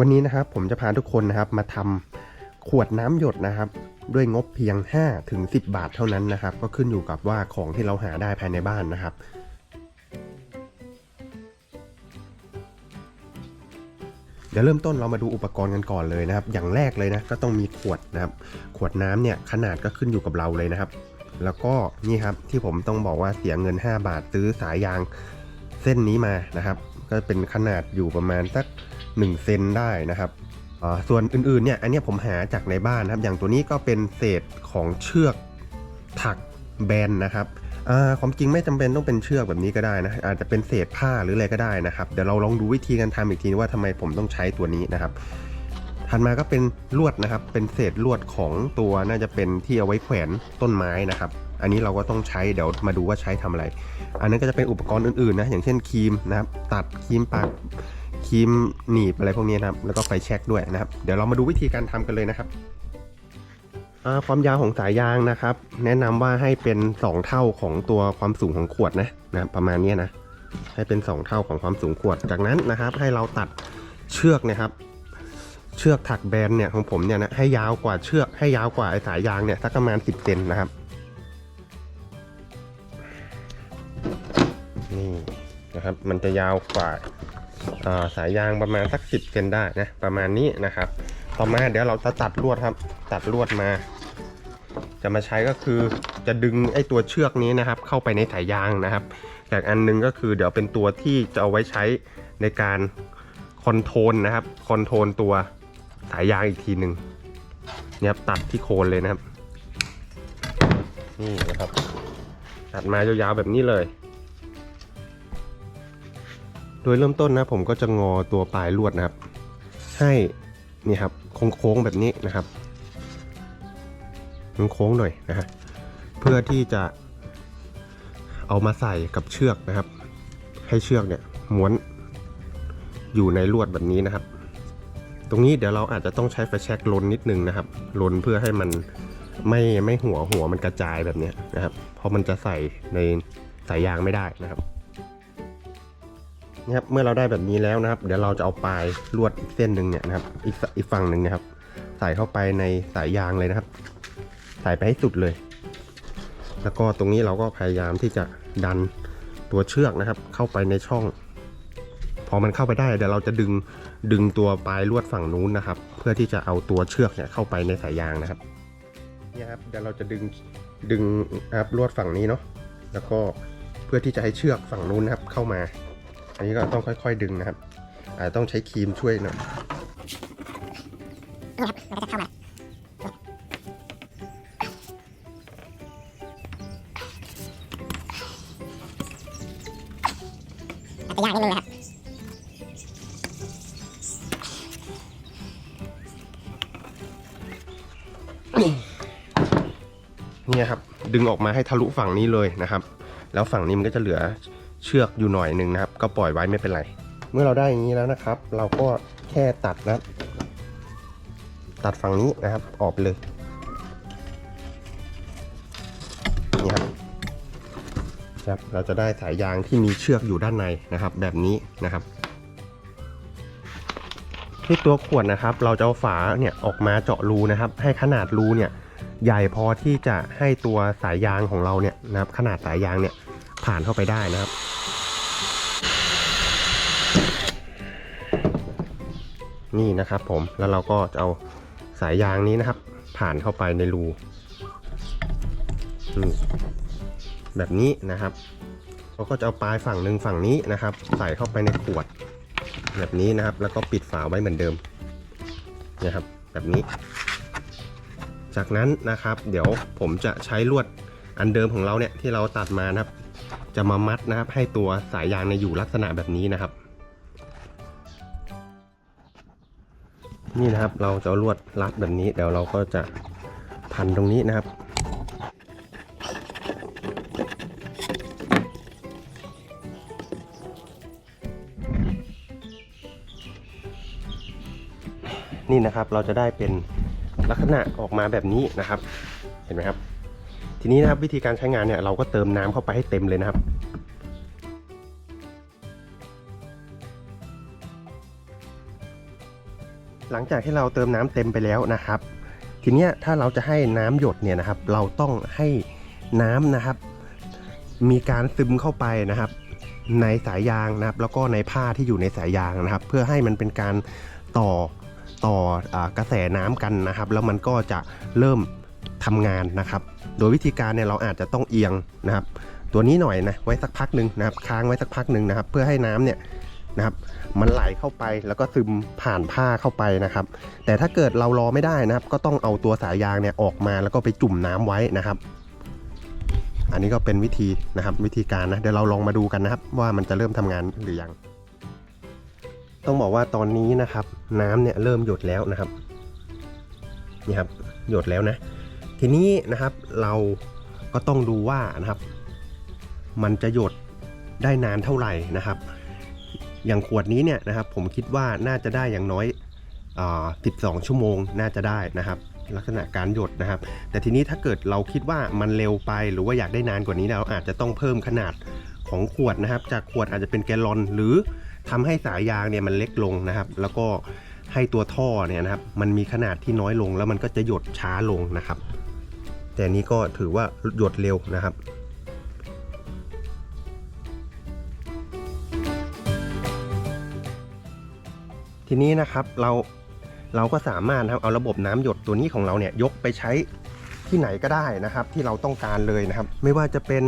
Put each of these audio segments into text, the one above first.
วันนี้นะครับผมจะพาทุกคนนะครับมาทำขวดน้ำหยดนะครับ ด้วยงบเพียง5ถึง10 บาทเท่านั้นนะครับ ก็ขึ้นอยู่กับว่าของที่เราหาได้ภายในบ้านนะครับเดี๋ยวเริ่มต้นเรามาดูอุปกรณ์กันก่อนเลยนะครับ อย่างแรกเลยนะก็ต้องมีขวดนะครับ ขวดน้ำเนี่ยขนาดก็ขึ้นอยู่กับเราเลยนะครับ แล้วก็นี่ครับที่ผมต้องบอกว่าเสียเงิน 5 บาทซื้อสายยางเส้นนี้มานะครับ ก็เป็นขนาดอยู่ประมาณสัก 1 เซนได้นะครับส่วนอื่นๆเนี่ยอันนี้ผมหาจากในบ้านนะครับ อย่างตัวนี้ก็เป็นเศษของเชือกถักแบนนะครับความจริงไม่จำเป็นต้องเป็นเชือกแบบนี้ก็ได้นะอาจจะเป็นเศษผ้าหรืออะไรก็ได้นะครับเดี๋ยวเราลองดูวิธีการทำอีกทีว่าทำไมผมต้องใช้ตัวนี้นะครับถัดมาก็เป็นลวดนะครับ เป็นเศษลวดของตัวน่าจะเป็นที่เอาไว้แขวนต้นไม้นะครับ อันนี้เราก็ต้องใช้เดี๋ยวมาดูว่าใช้ทำอะไร อันนั้นก็จะเป็นอุปกรณ์อื่นๆนะอย่างเช่นครีมนะครับตัดครีมปาก ครีมหนีบอะไรพวกนี้นะครับ แล้วก็ไฟแช็กด้วยนะครับ เดี๋ยวเรามาดูวิธีการทำกันเลยนะครับความยาวของสายยางนะครับ แนะนำว่าให้เป็น 2 เท่าของตัวความสูงของขวดนะนะประมาณนี้นะ ให้เป็น 2 เท่าของความสูงขวด จากนั้นนะครับ ให้เราตัดเชือกนะครับ เชือกถักแบนเนี่ยของผมเนี่ยนะให้ยาวกว่าเชือกให้ยาวกว่าไอสายยางเนี่ยสักประมาณ 10เซนนะครับนี่นะครับ มันจะยาวกว่า สายยางประมาณสัก 10เซนได้นะประมาณนี้นะครับ ต่อมาเดี๋ยวเราจะตัดลวดครับ ตัดลวดมา จะมาใช้ก็คือจะดึงไอ้ตัวเชือกนี้นะครับ เข้าไปในสายยางนะครับจากอันหนึงก็คือเดี๋ยวเป็นตัวที่จะเอาไว้ใช้ในการคอนโทรลนะครับคอนโทรลตัวสายยางอีกทีหนึ่งเนี่ยครับตัดที่โคนเลยนะครับ นี่นะครับ ตัดมายาวๆแบบนี้เลย โดยเริ่มต้นนะผมก็จะงอตัวปลายลวดนะครับ ให้นี่ครับโค้งๆแบบนี้นะครับมันโค้งหน่อยนะฮะเพื่อที่จะเอามาใส่กับเชือกนะครับ ให้เชือกเนี่ยม้วนอยู่ในลวดแบบนี้นะครับ ตรงนี้เดี๋ยวเราอาจจะต้องใช้ไฟแช็กลนนิดนึงนะครับลนเพื่อให้มันไม่ไม่หัวหัวมันกระจายแบบนี้นะครับ เพราะมันจะใส่ในสายยางไม่ได้นะครับ นี่ครับเมื่อเราได้แบบนี้แล้วนะครับ เดี๋ยวเราจะเอาปลายลวดอีกเส้นหนึ่งเนี่ยนะครับอีกอีกฝั่งหนึ่งนะครับ ใส่เข้าไปในสายยางเลยนะครับ ใส่ไปให้สุดเลย แล้วก็ตรงนี้เราก็พยายามที่จะดันตัวเชือกนะครับ เข้าไปในช่อง พอมันเข้าไปได้เดี๋ยวเราจะดึงดึงตัวปลายลวดฝั่งนู้นนะครับ เพื่อที่จะเอาตัวเชือกเนี่ยเข้าไปในสายยางนะครับเนี่ยครับเดี๋ยวเราจะดึงดึงครับลวดฝั่งนี้เนาะแล้วก็เพื่อที่จะให้เชือกฝั่งนู้นนะครับเข้ามา อันนี้ก็ต้องค่อย ๆ ดึงนะครับอาจจะต้องใช้ครีมช่วยหน่อยมันก็จะเข้ามาจจะยากนิดนึงนะครับเนี่ยครับ ดึงออกมาให้ทะลุฝั่งนี้เลยนะครับ แล้วฝั่งนี้มันก็จะเหลือเชือกอยู่หน่อยหนึ่งนะครับ ก็ปล่อยไว้ไม่เป็นไร เมื่อเราได้อย่างนี้แล้วนะครับ เราก็แค่ตัดนะตัดฝั่งนี้นะครับออกไปเลยนี่ครับครับเราจะได้สายยางที่มีเชือกอยู่ด้านในนะครับ แบบนี้นะครับ ที่ตัวขวดนะครับ เราจะเอาฝาเนี่ยออกมาเจาะรูนะครับ ให้ขนาดรูเนี่ยใหญ่พอที่จะให้ตัวสายยางของเราเนี่ยนะครับ ขนาดสายยางเนี่ยผ่านเข้าไปได้นะครับ นี่นะครับผมแล้วเราก็จะเอาสายยางนี้นะครับ ผ่านเข้าไปในรูแบบนี้นะครับเราก็จะเอาปลายฝั่งหนึ่งฝั่งนี้นะครับ ใส่เข้าไปในขวด แบบนี้นะครับ แล้วก็ปิดฝาไว้เหมือนเดิมนะครับ แบบนี้ จากนั้นนะครับ เดี๋ยวผมจะใช้ลวดอันเดิมของเราเนี่ยที่เราตัดมานะครับ จะมามัดนะครับ ให้ตัวสายยางในอยู่ลักษณะแบบนี้นะครับ นี่นะครับเราจะลวดรัดแบบนี้เดี๋ยวเราก็จะพันตรงนี้นะครับ นี่นะครับเราจะได้เป็นลักษณะออกมาแบบนี้นะครับ เห็นไหมครับ ทีนี้นะครับวิธีการใช้งานเนี่ยเราก็เติมน้ำเข้าไปให้เต็มเลยนะครับ หลังจากที่เราเติมน้ำเต็มไปแล้วนะครับ ทีนี้ถ้าเราจะให้น้ำหยดเนี่ยนะครับ เราต้องให้น้ำนะครับ มีการซึมเข้าไปนะครับ ในสายยางนะครับ แล้วก็ในผ้าที่อยู่ในสายยางนะครับ เพื่อให้มันเป็นการต่อต่ออกระแสน้ำกันนะครับ แล้วมันก็จะเริ่มทำงานนะครับ โดยวิธีการเนี่ยเราอาจจะต้องเอียงนะครับ ตัวนี้หน่อยนะไว้สักพักหนึ่งนะครับ ค้างไว้สักพักหนึ่งนะครับ เพื่อให้น้ำเนี่ย นะครับ มันไหลเข้าไปแล้วก็ซึมผ่านผ้าเข้าไปนะครับ แต่ถ้าเกิดเรารอไม่ได้นะครับ ก็ต้องเอาตัวสายยางเนี่ยออกมาแล้วก็ไปจุ่มน้ำไว้นะครับ อันนี้ก็เป็นวิธีนะครับ วิธีการนะเดี๋ยวเราลองมาดูกันนะครับ ว่ามันจะเริ่มทำงานหรือยัง ต้องบอกว่าตอนนี้นะครับ น้ำเนี่ยเริ่มหยดแล้วนะครับนี่ครับหยดแล้วนะ ทีนี้นะครับเราก็ต้องดูว่านะครับ มันจะหยดได้นานเท่าไหร่นะครับ อย่างขวดนี้เนี่ยนะครับผมคิดว่าน่าจะได้อย่างน้อยอ12 ชั่วโมงน่าจะได้นะครับ ลักษณะการหยดนะครับ แต่ทีนี้ถ้าเกิดเราคิดว่ามันเร็วไปหรือว่าอยากได้นานกว่านี้เราอาจจะต้องเพิ่มขนาดของขวดนะครับ จากขวดอาจจะเป็นแกลลอน หรือทำให้สายยางเนี่ยมันเล็กลงนะครับ แล้วก็ให้ตัวท่อเนี่ยนะครับ มันมีขนาดที่น้อยลงแล้วมันก็จะหยดช้าลงนะครับ แต่นนี้ก็ถือว่าหยดเร็วนะครับ ทีนี้นะครับเราเราก็สามารถนะครับเอาระบบน้ำหยดตัวนี้ของเราเนี่ยยกไปใช้ที่ไหนก็ได้นะครับ ที่เราต้องการเลยนะครับ ไม่ว่าจะเป็น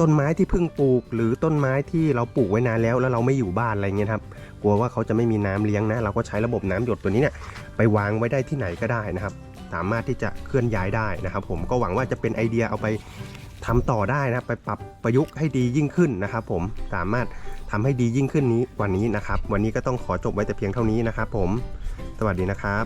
ต้นไม้ที่เพิ่งปลูก หรือต้นไม้ที่เราปลูกไว้นานแล้ว แล้วเราไม่อยู่บ้านอะไรเงี้ยครับกลัวว่าเขาจะไม่มีน้ำเลี้ยงนะ เราก็ใช้ระบบน้ำหยดตัวนี้เนี่ยไปวางไว้ได้ที่ไหนก็ได้นะครับ สามารถที่จะเคลื่อนย้ายได้นะครับ ผมก็หวังว่าจะเป็นไอเดียเอาไปทำต่อได้นะไปปรับประยุกต์ให้ดียิ่งขึ้นนะครับ ผมสามารถ ทำให้ดียิ่งขึ้นนี้กว่านี้นะครับ วันนี้ก็ต้องขอจบไว้แต่เพียงเท่านี้นะครับผม สวัสดีนะครับ